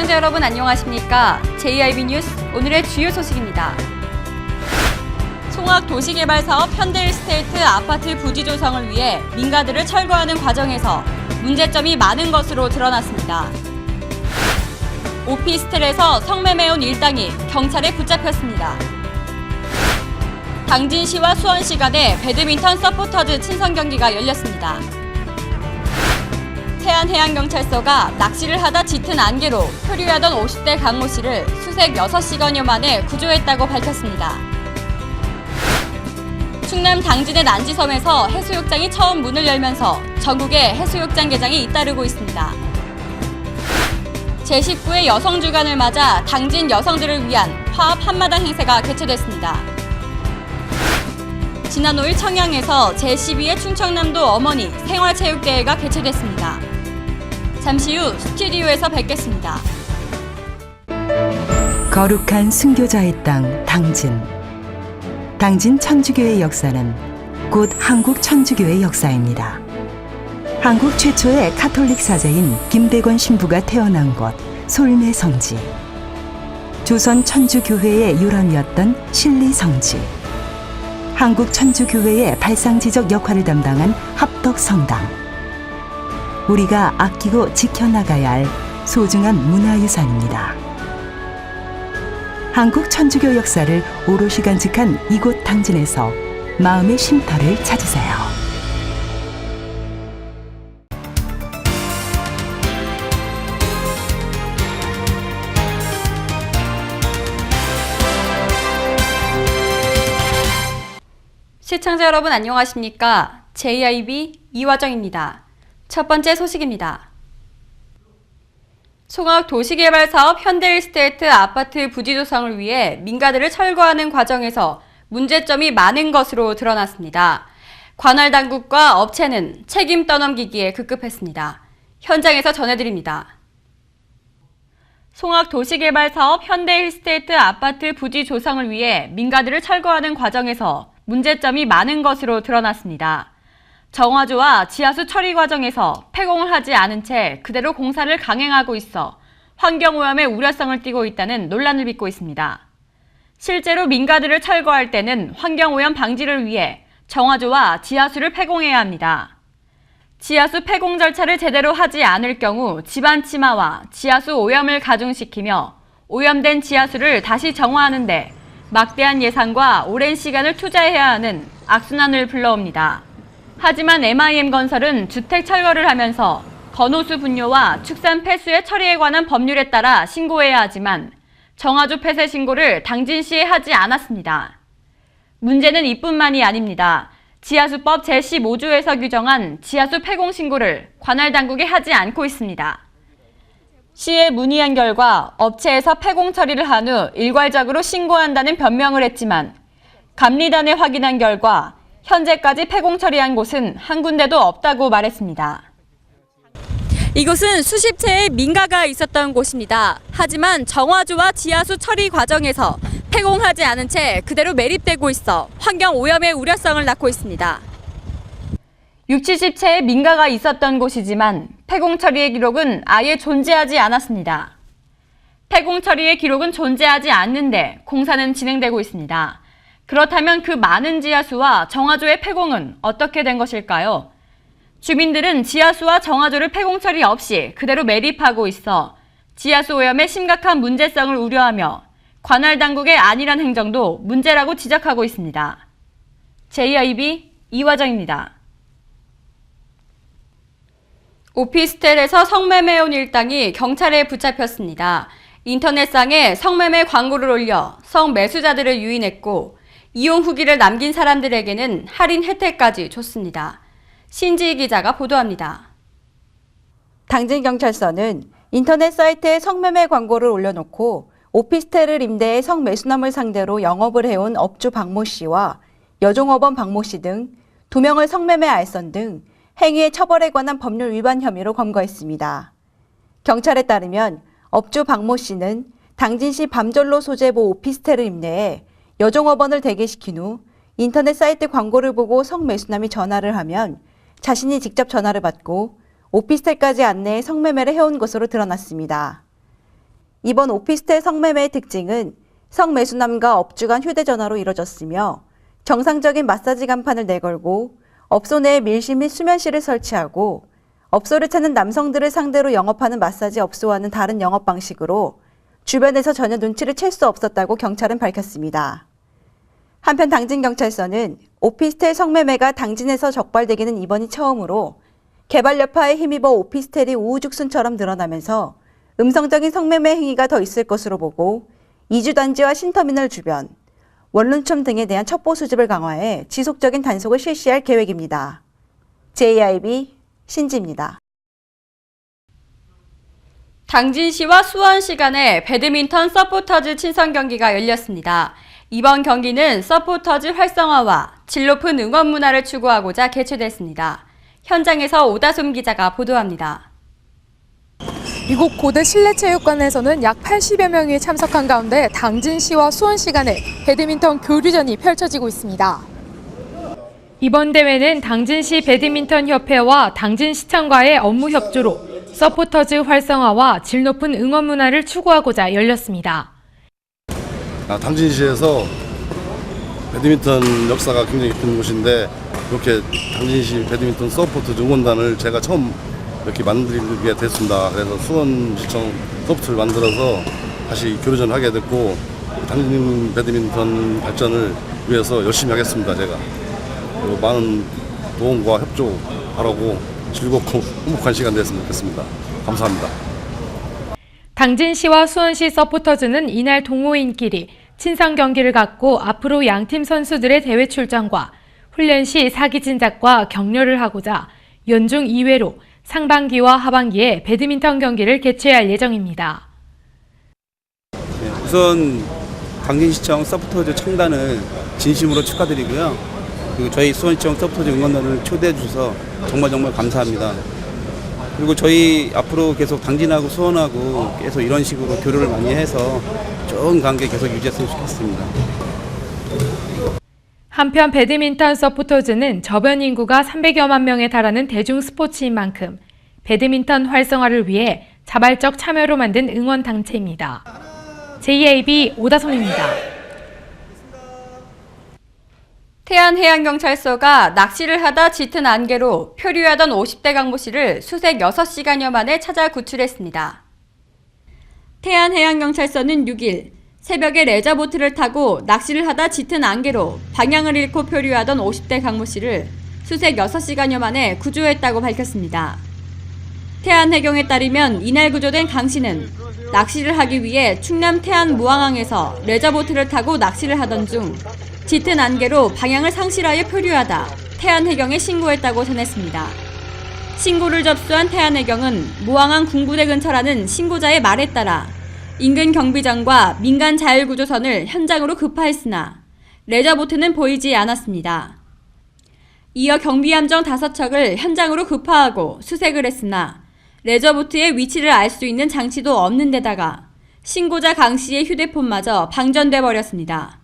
시청자 여러분 안녕하십니까? JIB 뉴스 오늘의 주요 소식입니다. 송악 도시개발 사업 현대일스테이트 아파트 부지 조성을 위해 민가들을 철거하는 과정에서 문제점이 많은 것으로 드러났습니다. 오피스텔에서 성매매온 일당이 경찰에 붙잡혔습니다. 당진시와 수원시 간의 배드민턴 서포터즈 친선 경기가 열렸습니다. 태안해양경찰서가 낚시를 하다 짙은 안개로 표류하던 50대 강모 씨를 수색 6시간여 만에 구조했다고 밝혔습니다. 충남 당진의 난지섬에서 해수욕장이 처음 문을 열면서 전국에 해수욕장 개장이 잇따르고 있습니다. 제19회 여성주간을 맞아 당진 여성들을 위한 화합 한마당 행사가 개최됐습니다. 지난 5일 청양에서 제12회 충청남도 어머니 생활체육대회가 개최됐습니다. 잠시 후 스튜디오에서 뵙겠습니다. 거룩한 순교자의 땅 당진 당진 천주교의 역사는 곧 한국 천주교의 역사입니다. 한국 최초의 카톨릭 사제인 김대건 신부가 태어난 곳 솔매 성지 조선 천주교회의 유람이었던 신리 성지 한국 천주교회의 발상지적 역할을 담당한 합덕 성당 우리가 아끼고 지켜나가야 할 소중한 문화유산입니다. 한국 천주교 역사를 오롯이 간직한 이곳 당진에서 마음의 쉼터를 찾으세요. 시청자 여러분 안녕하십니까? JIB 이화정입니다. 첫 번째 소식입니다. 송악 도시개발 사업 현대일스테이트 아파트 부지 조성을 위해 민가들을 철거하는 과정에서 문제점이 많은 것으로 드러났습니다. 관할 당국과 업체는 책임 떠넘기기에 급급했습니다. 현장에서 전해드립니다. 송악 도시개발 사업 현대힐스테이트 아파트 부지 조성을 위해 민가들을 철거하는 과정에서 문제점이 많은 것으로 드러났습니다. 정화조와 지하수 처리 과정에서 폐공을 하지 않은 채 그대로 공사를 강행하고 있어 환경오염의 우려성을 띠고 있다는 논란을 빚고 있습니다. 실제로 민가들을 철거할 때는 환경오염 방지를 위해 정화조와 지하수를 폐공해야 합니다. 지하수 폐공 절차를 제대로 하지 않을 경우 집안 침하와 지하수 오염을 가중시키며 오염된 지하수를 다시 정화하는데 막대한 예산과 오랜 시간을 투자해야 하는 악순환을 불러옵니다. 하지만 MIM 건설은 주택 철거를 하면서 건호수 분뇨와 축산 폐수의 처리에 관한 법률에 따라 신고해야 하지만 정화조 폐쇄 신고를 당진시에 하지 않았습니다. 문제는 이뿐만이 아닙니다. 지하수법 제15조에서 규정한 지하수 폐공 신고를 관할 당국이 하지 않고 있습니다. 시에 문의한 결과 업체에서 폐공 처리를 한 후 일괄적으로 신고한다는 변명을 했지만 감리단에 확인한 결과 현재까지 폐공 처리한 곳은 한 군데도 없다고 말했습니다. 이곳은 수십 채의 민가가 있었던 곳입니다. 하지만 정화조와 지하수 처리 과정에서 폐공하지 않은 채 그대로 매립되고 있어 환경 오염의 우려성을 낳고 있습니다. 6, 70채의 민가가 있었던 곳이지만 폐공 처리의 기록은 아예 존재하지 않았습니다. 폐공 처리의 기록은 존재하지 않는데 공사는 진행되고 있습니다. 그렇다면 그 많은 지하수와 정화조의 폐공은 어떻게 된 것일까요? 주민들은 지하수와 정화조를 폐공 처리 없이 그대로 매립하고 있어 지하수 오염의 심각한 문제성을 우려하며 관할 당국의 안일한 행정도 문제라고 지적하고 있습니다. JIB 이화정입니다. 오피스텔에서 성매매온 일당이 경찰에 붙잡혔습니다. 인터넷상에 성매매 광고를 올려 성매수자들을 유인했고 이용 후기를 남긴 사람들에게는 할인 혜택까지 줬습니다. 신지희 기자가 보도합니다. 당진경찰서는 인터넷 사이트에 성매매 광고를 올려놓고 오피스텔을 임대해 성매수남을 상대로 영업을 해온 업주 박모 씨와 여종업원 박모 씨등두 명을 성매매 알선 등 행위의 처벌에 관한 법률 위반 혐의로 검거했습니다. 경찰에 따르면 업주 박모 씨는 당진시 밤절로 소재보 오피스텔을 임대해 여종업원을 대기시킨 후 인터넷 사이트 광고를 보고 성매수남이 전화를 하면 자신이 직접 전화를 받고 오피스텔까지 안내해 성매매를 해온 것으로 드러났습니다. 이번 오피스텔 성매매의 특징은 성매수남과 업주 간 휴대전화로 이뤄졌으며 정상적인 마사지 간판을 내걸고 업소 내에 밀실 및 수면실을 설치하고 업소를 찾는 남성들을 상대로 영업하는 마사지 업소와는 다른 영업 방식으로 주변에서 전혀 눈치를 챌 수 없었다고 경찰은 밝혔습니다. 한편 당진경찰서는 오피스텔 성매매가 당진에서 적발되기는 이번이 처음으로 개발 여파에 힘입어 오피스텔이 우후죽순처럼 늘어나면서 음성적인 성매매 행위가 더 있을 것으로 보고 이주단지와 신터미널 주변, 원룸촌 등에 대한 첩보 수집을 강화해 지속적인 단속을 실시할 계획입니다. JIB 신지입니다. 당진시와 수원시 간의 배드민턴 서포터즈 친선 경기가 열렸습니다. 이번 경기는 서포터즈 활성화와 질 높은 응원 문화를 추구하고자 개최됐습니다. 현장에서 오다솜 기자가 보도합니다. 이곳 고대 실내체육관에서는 약 80여 명이 참석한 가운데 당진 시와 수원 시 간의 배드민턴 교류전이 펼쳐지고 있습니다. 이번 대회는 당진시 배드민턴 협회와 당진시청과의 업무 협조로 서포터즈 활성화와 질 높은 응원 문화를 추구하고자 열렸습니다. 아, 당진시에서 배드민턴 역사가 굉장히 깊은 곳인데 이렇게 당진시 배드민턴 서포트 응원단을 제가 처음 이렇게 만들게 됐습니다. 그래서 수원시청 서포트를 만들어서 다시 교류전을 하게 됐고 당진 배드민턴 발전을 위해서 열심히 하겠습니다. 제가 그리고 많은 도움과 협조 바라고 즐겁고 행복한 시간 됐으면 좋겠습니다. 감사합니다. 당진시와 수원시 서포터즈는 이날 동호인끼리 친선 경기를 갖고 앞으로 양팀 선수들의 대회 출전과 훈련 시 사기 진작과 격려를 하고자 연중 2회로 상반기와 하반기에 배드민턴 경기를 개최할 예정입니다. 우선 당진시청 서포터즈 청단을 진심으로 축하드리고요. 그리고 저희 수원시청 서포터즈 응원단을 초대해 주셔서 정말 정말 감사합니다. 그리고 저희 앞으로 계속 당진하고 수원하고 계속 이런 식으로 교류를 많이 해서 좋은 관계 계속 유지했으면 좋겠습니다. 한편 배드민턴 서포터즈는 저변 인구가 300여만 명에 달하는 대중 스포츠인 만큼 배드민턴 활성화를 위해 자발적 참여로 만든 응원 단체입니다. JAB 오다솜입니다. 태안해양경찰서가 낚시를 하다 짙은 안개로 표류하던 50대 강모 씨를 수색 6시간여 만에 찾아 구출했습니다. 태안해양경찰서는 6일 새벽에 레저보트를 타고 낚시를 하다 짙은 안개로 방향을 잃고 표류하던 50대 강모 씨를 수색 6시간여 만에 구조했다고 밝혔습니다. 태안해경에 따르면 이날 구조된 강 씨는 낚시를 하기 위해 충남 태안 무항항에서 레저보트를 타고 낚시를 하던 중 짙은 안개로 방향을 상실하여 표류하다 태안해경에 신고했다고 전했습니다. 신고를 접수한 태안해경은 무항항 군부대 근처라는 신고자의 말에 따라 인근 경비장과 민간 자율구조선을 현장으로 급파했으나 레저보트는 보이지 않았습니다. 이어 경비함정 5척을 현장으로 급파하고 수색을 했으나 레저보트의 위치를 알 수 있는 장치도 없는 데다가 신고자 강 씨의 휴대폰마저 방전돼 버렸습니다.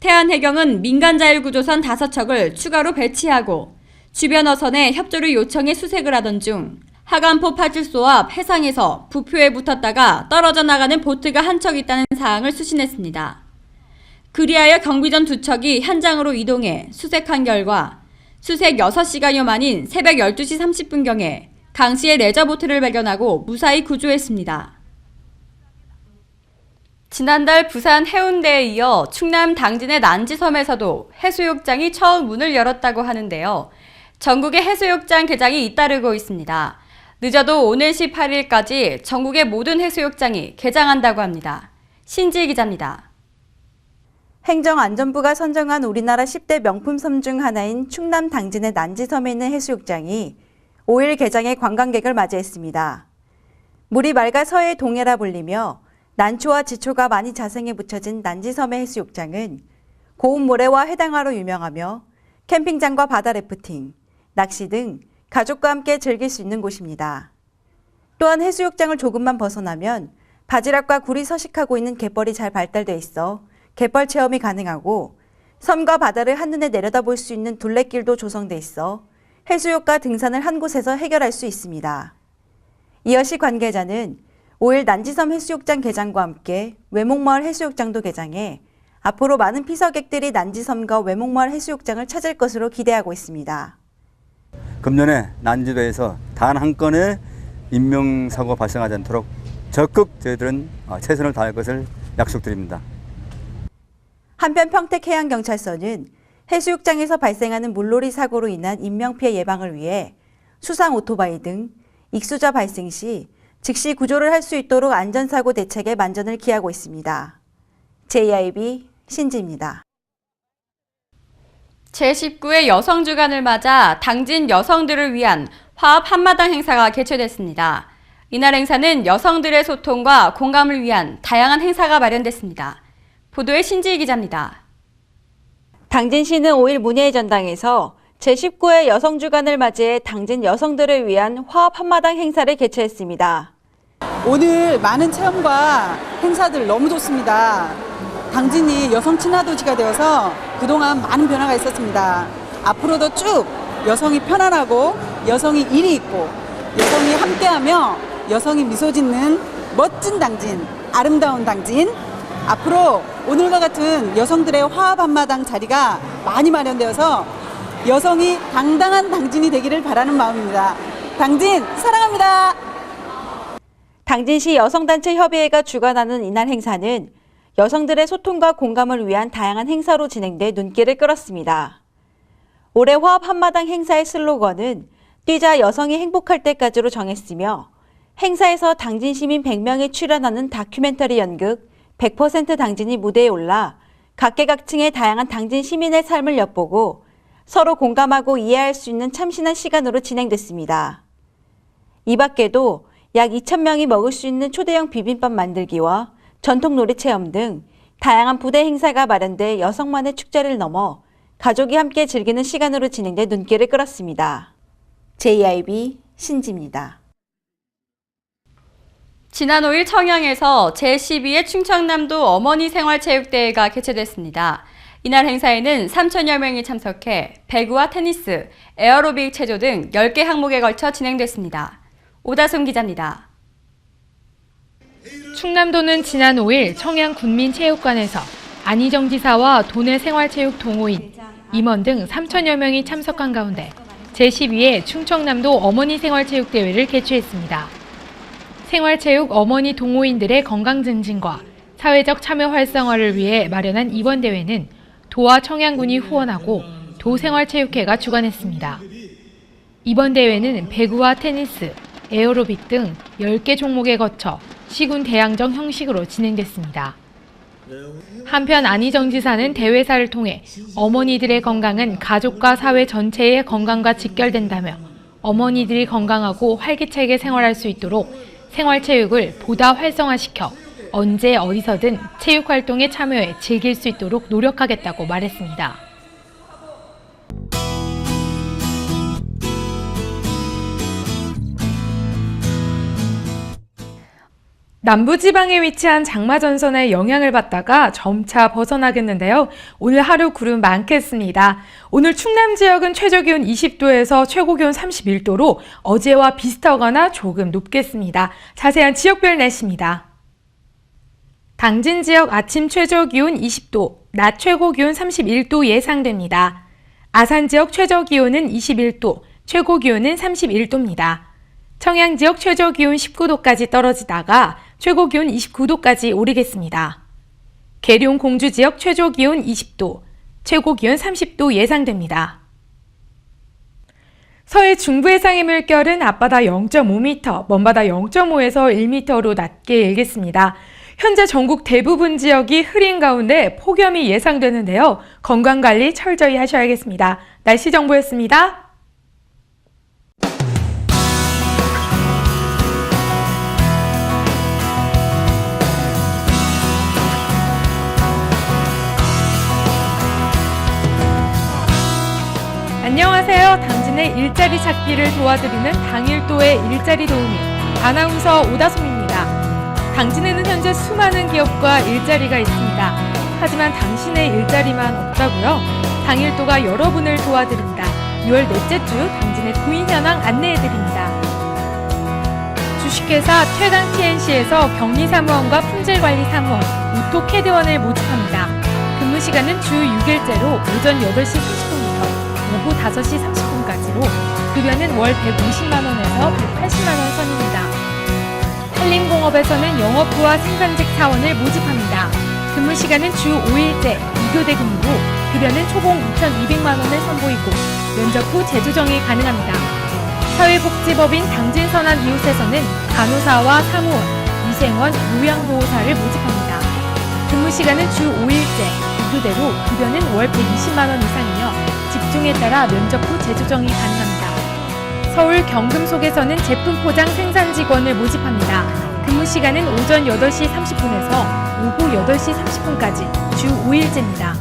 태안해경은 민간자율구조선 5척을 추가로 배치하고 주변 어선에 협조를 요청해 수색을 하던 중 하간포 파출소 앞 해상에서 부표에 붙었다가 떨어져 나가는 보트가 한 척 있다는 사항을 수신했습니다. 그리하여 경비전 두 척이 현장으로 이동해 수색한 결과 수색 6시간여 만인 새벽 12시 30분경에 강 씨의 레저보트를 발견하고 무사히 구조했습니다. 지난달 부산 해운대에 이어 충남 당진의 난지섬에서도 해수욕장이 처음 문을 열었다고 하는데요. 전국의 해수욕장 개장이 잇따르고 있습니다. 늦어도 오늘 18일까지 전국의 모든 해수욕장이 개장한다고 합니다. 신지 기자입니다. 행정안전부가 선정한 우리나라 10대 명품 섬 중 하나인 충남 당진의 난지섬에 있는 해수욕장이 5일 개장해 관광객을 맞이했습니다. 물이 맑아 서해 동해라 불리며 난초와 지초가 많이 자생해 붙여진 난지섬의 해수욕장은 고운 모래와 해당화로 유명하며 캠핑장과 바다 래프팅, 낚시 등 가족과 함께 즐길 수 있는 곳입니다. 또한 해수욕장을 조금만 벗어나면 바지락과 굴이 서식하고 있는 갯벌이 잘 발달돼 있어 갯벌 체험이 가능하고 섬과 바다를 한눈에 내려다볼 수 있는 둘레길도 조성돼 있어 해수욕과 등산을 한 곳에서 해결할 수 있습니다. 이어 시 관계자는 5일 난지섬 해수욕장 개장과 함께 외목마을 해수욕장도 개장해 앞으로 많은 피서객들이 난지섬과 외목마을 해수욕장을 찾을 것으로 기대하고 있습니다. 금년에 난지도에서 단 한 건의 인명사고가 발생하지 않도록 적극 저희들은 어, 최선을 다할 것을 약속드립니다. 한편 평택해양경찰서는 해수욕장에서 발생하는 물놀이 사고로 인한 인명피해 예방을 위해 수상 오토바이 등 익수자 발생 시 즉시 구조를 할 수 있도록 안전사고 대책에 만전을 기하고 있습니다. JIB 신지입니다. 제19회 여성주간을 맞아 당진 여성들을 위한 화합 한마당 행사가 개최됐습니다. 이날 행사는 여성들의 소통과 공감을 위한 다양한 행사가 마련됐습니다. 보도의 신지희 기자입니다. 당진시는 5일 문예의 전당에서 제19회 여성주간을 맞이해 당진 여성들을 위한 화합 한마당 행사를 개최했습니다. 오늘 많은 체험과 행사들 너무 좋습니다. 당진이 여성 친화 도시가 되어서 그동안 많은 변화가 있었습니다. 앞으로도 쭉 여성이 편안하고 여성이 일이 있고 여성이 함께하며 여성이 미소 짓는 멋진 당진, 아름다운 당진. 앞으로 오늘과 같은 여성들의 화합 한마당 자리가 많이 마련되어서 여성이 당당한 당진이 되기를 바라는 마음입니다. 당진 사랑합니다. 당진시 여성단체 협의회가 주관하는 이날 행사는 여성들의 소통과 공감을 위한 다양한 행사로 진행돼 눈길을 끌었습니다. 올해 화합 한마당 행사의 슬로건은 뛰자 여성이 행복할 때까지로 정했으며 행사에서 당진 시민 100명이 출연하는 다큐멘터리 연극 100% 당진이 무대에 올라 각계각층의 다양한 당진 시민의 삶을 엿보고 서로 공감하고 이해할 수 있는 참신한 시간으로 진행됐습니다. 이 밖에도 약 2,000명이 먹을 수 있는 초대형 비빔밥 만들기와 전통 놀이 체험 등 다양한 부대 행사가 마련돼 여성만의 축제를 넘어 가족이 함께 즐기는 시간으로 진행돼 눈길을 끌었습니다. JIB 신지입니다. 지난 5일 청양에서 제12회 충청남도 어머니 생활체육대회가 개최됐습니다. 이날 행사에는 3천여 명이 참석해 배구와 테니스, 에어로빅 체조 등 10개 항목에 걸쳐 진행됐습니다. 오다솜 기자입니다. 충남도는 지난 5일 청양 군민체육관에서 안희정 지사와 도내 생활체육 동호인, 임원 등 3천여 명이 참석한 가운데 제12회 충청남도 어머니 생활체육대회를 개최했습니다. 생활체육 어머니 동호인들의 건강 증진과 사회적 참여 활성화를 위해 마련한 이번 대회는 도와 청양군이 후원하고 도생활체육회가 주관했습니다. 이번 대회는 배구와 테니스, 에어로빅 등 10개 종목에 거쳐 시군 대항전 형식으로 진행됐습니다. 한편 안희정 지사는 대회사를 통해 어머니들의 건강은 가족과 사회 전체의 건강과 직결된다며 어머니들이 건강하고 활기차게 생활할 수 있도록 생활체육을 보다 활성화시켜 언제 어디서든 체육 활동에 참여해 즐길 수 있도록 노력하겠다고 말했습니다. 남부지방에 위치한 장마전선의 영향을 받다가 점차 벗어나겠는데요. 오늘 하루 구름 많겠습니다. 오늘 충남 지역은 최저기온 20도에서 최고기온 31도로 어제와 비슷하거나 조금 높겠습니다. 자세한 지역별 날씨입니다. 당진 지역 아침 최저기온 20도, 낮 최고기온 31도 예상됩니다. 아산 지역 최저기온은 21도, 최고기온은 31도입니다. 청양 지역 최저기온 19도까지 떨어지다가 최고 기온 29도까지 오르겠습니다. 계룡 공주 지역 최저 기온 20도, 최고 기온 30도 예상됩니다. 서해 중부 해상의 물결은 앞바다 0.5m, 먼바다 0.5에서 1m로 낮게 일겠습니다. 현재 전국 대부분 지역이 흐린 가운데 폭염이 예상되는데요. 건강관리 철저히 하셔야겠습니다. 날씨 정보였습니다. 당진의 일자리 찾기를 도와드리는 당일도의 일자리 도우미 아나운서 오다솜입니다. 당진에는 현재 수많은 기업과 일자리가 있습니다. 하지만 당신의 일자리만 없다고요? 당일도가 여러분을 도와드립니다. 6월 넷째 주 당진의 구인 현황 안내해드립니다. 주식 주식회사 최강 TNC에서 격리사무원과 품질관리사무원, 오토캐드원을 모집합니다. 근무 시간은 주 6일제로 오전 8시 30분부터 오후 5시 30분까지로 급여는 월 150만원에서 180만원 선입니다. 한림공업에서는 영업부와 생산직 사원을 모집합니다. 근무 시간은 주 5일제 2교대 근무로 급여는 초봉 2,200만원을 선보이고 면접 후 재조정이 가능합니다. 사회복지법인 당진선한 이웃에서는 간호사와 사무원, 위생원, 요양보호사를 모집합니다. 근무 시간은 주 5일제 2교대로 급여는 월 120만 원 이상이며 직종에 따라 면접 후 재조정이 가능합니다. 서울 경금 속에서는 제품 포장 생산 직원을 모집합니다. 근무 시간은 오전 8시 30분에서 오후 8시 30분까지 주 5일제입니다.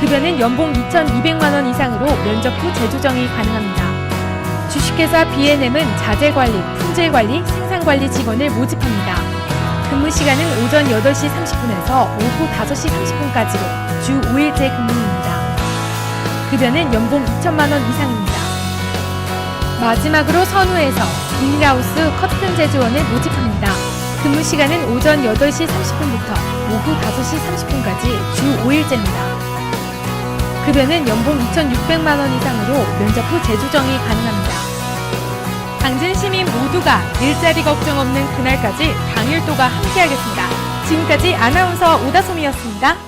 급여는 연봉 2,200만 원 이상으로 면접 후 재조정이 가능합니다. 주식회사 B&M은 자재 관리, 품질 관리, 생산 관리 직원을 모집합니다. 근무 시간은 오전 8시 30분에서 오후 5시 30분까지로 주 5일제 근무입니다. 급여는 연봉 2천만 원 이상입니다. 마지막으로 선우에서 비닐하우스 커튼 제조원을 모집합니다. 근무 시간은 오전 8시 30분부터 오후 5시 30분까지 주 5일제입니다. 급여는 연봉 2,600만 원 이상으로 면접 후 재조정이 가능합니다. 당진 시민 모두가 일자리 걱정 없는 그날까지 당일도가 함께하겠습니다. 지금까지 아나운서 오다솜이었습니다.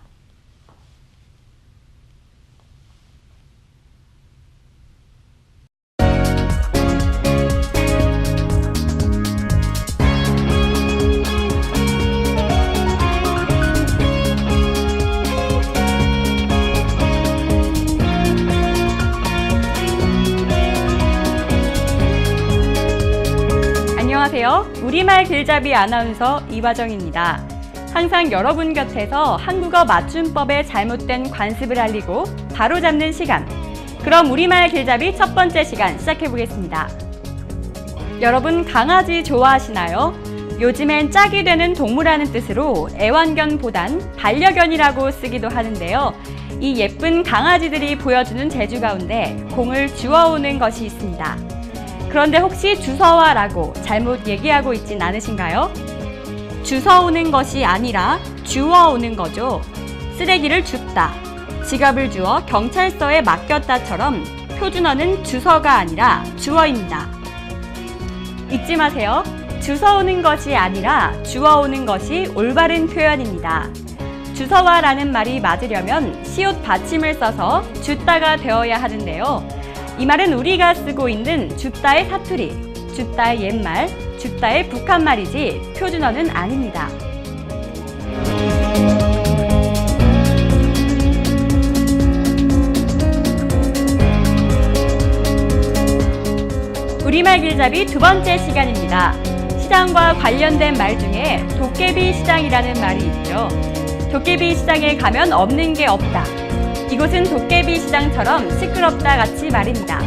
우리말 길잡이 아나운서 이화정입니다. 항상 여러분 곁에서 한국어 맞춤법의 잘못된 관습을 알리고 바로잡는 시간. 그럼 우리말 길잡이 첫 번째 시간 시작해 보겠습니다. 여러분 강아지 좋아하시나요? 요즘엔 짝이 되는 동물하는 뜻으로 애완견보단 반려견이라고 쓰기도 하는데요. 이 예쁜 강아지들이 보여주는 재주 가운데 공을 주워오는 것이 있습니다. 그런데 혹시 주워와라고 잘못 얘기하고 있진 않으신가요? 주워오는 것이 아니라 주워 오는 거죠. 쓰레기를 줍다, 지갑을 주워 경찰서에 맡겼다처럼 표준어는 주서가 아니라 주어입니다. 잊지 마세요. 주워오는 것이 아니라 주워오는 것이 올바른 표현입니다. 주서와라는 말이 맞으려면 시옷 받침을 써서 줍다가 되어야 하는데요. 이 말은 우리가 쓰고 있는 줍다의 사투리, 줍다의 옛말, 줍다의 북한말이지 표준어는 아닙니다. 우리말 길잡이 두 번째 시간입니다. 시장과 관련된 말 중에 도깨비 시장이라는 말이 있죠. 도깨비 시장에 가면 없는 게 없다. 이곳은 도깨비 시장처럼 시끄럽다 같이 말입니다.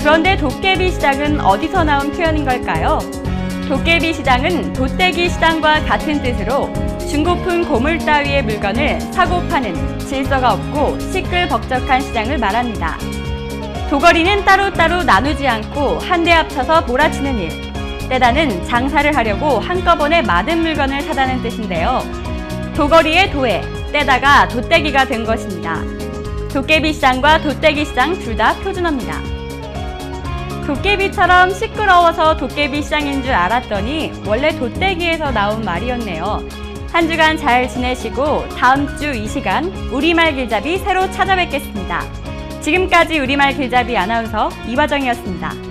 그런데 도깨비 시장은 어디서 나온 표현인 걸까요? 도깨비 시장은 도떼기 시장과 같은 뜻으로 중고품 고물 따위의 물건을 사고 파는 질서가 없고 시끌벅적한 시장을 말합니다. 도거리는 따로따로 나누지 않고 한데 합쳐서 몰아치는 일. 때다는 장사를 하려고 한꺼번에 많은 물건을 사다는 뜻인데요. 도거리의 도에, 때다가 도떼기가 된 것입니다. 도깨비 시장과 도떼기 시장 둘다 표준어입니다. 도깨비처럼 시끄러워서 도깨비 시장인 줄 알았더니 원래 도떼기에서 나온 말이었네요. 한 주간 잘 지내시고 다음 주 이 시간 우리말 길잡이 새로 찾아뵙겠습니다. 지금까지 우리말 길잡이 아나운서 이화정이었습니다.